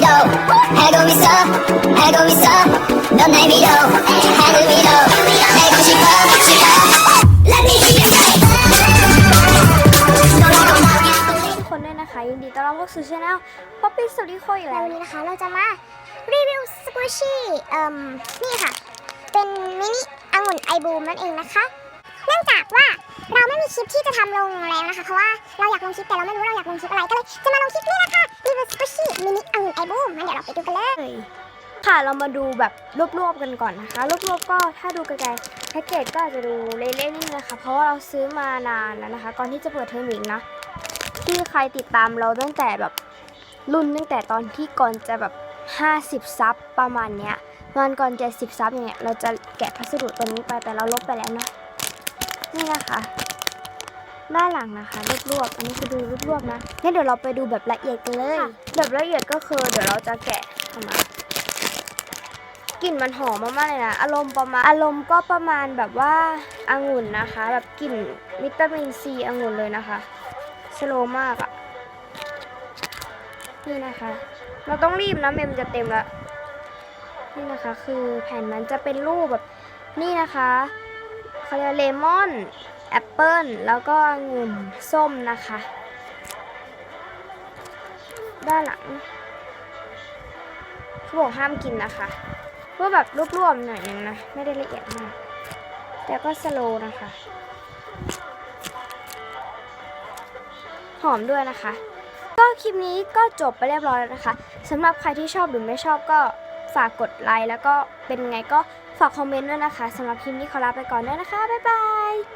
위로 하고 있어 하고 있어 넌 날 위로 하늘 위로 날고 싶어 싶어 Let me hear you say ทุกคนด้วยนะคะ ยินดีต้อนรับเข้าสู่ช anel Poppy s t o r y อีก แล้ แล้ว ว วันนี้นะคะเราจะมารีวิวสกูชี่เอ่มนี่ค่ะ เป็นมินิองุ่นไอบูมนั่นเองนะคะ เนื่องจากว่าเราไม่มีคลิปที่จะทำลงแล้วนะคะ เพราะว่าเราอยากลงคลิปแต่เราไม่รู้เราอยากลงคลิปอะไรก็เลยจะมาลงคลิปนี้นะคะ คะ ไปดูกันเลย ค่ะเรามาดูแบบรวบๆกันก่อนนะคะรวบๆก็ถ้าดูไกลๆแพ็กเกจก็อาจจะดูเละๆนิดนึงนะคะ เพราะว่าเราซื้อมานานแล้วนะคะ ก่อนที่จะเปิดเทอมอีกนะ ที่ใครติดตามเราตั้งแต่แบบรุ่นตั้งแต่ตอนที่ก่อนจะแบบ50ซับประมาณเนี้ยวันก่อน70ซับอย่างเงี้ยเราจะแกะพัสดุตัวนี้ไปแต่เราลบไปแล้วเนาะนี่นะคะ ด้านหลังนะคะรวบๆอันนี้คือดูรวบๆนะงั้นเดี๋ยวเราไปดูแบบละเอียดกันเลย แบบละเอียดก็คือเดี๋ยวเราจะแกะออกมากลิ่นมันหอมมากๆเลยนะอารมณ์ประมาณอารมณ์ก็ประมาณแบบว่าองุ่นนะคะ แบบกลิ่นวิตามินซีองุ่นเลยนะคะสโลว์มากอะนี่นะคะ เราต้องรีบนะเมมจะเต็มแล้วนี่นะคะ คือแผ่นมันจะเป็นรูปแบบนี่นะคะเขาเรียกเลมอน แอปเปิลแล้วก็องุ่นส้มนะคะ ด้านหลังเขาบอกห้ามกินนะคะเพื่อแบบรวบๆหน่อยนึงนะ ไม่ได้ละเอียดมากแต่ก็สโลนะคะ หอมด้วยนะคะ ก็คลิปนี้ก็จบไปเรียบร้อยแล้วนะคะสำหรับใครที่ชอบหรือไม่ชอบก็ฝากกดไลค์แล้วก็เป็นไงก็ฝากคอมเมนต์ด้วยนะคะสำหรับคลิปนี้ขอลาไปก่อนด้วยนะคะ บ๊ายบาย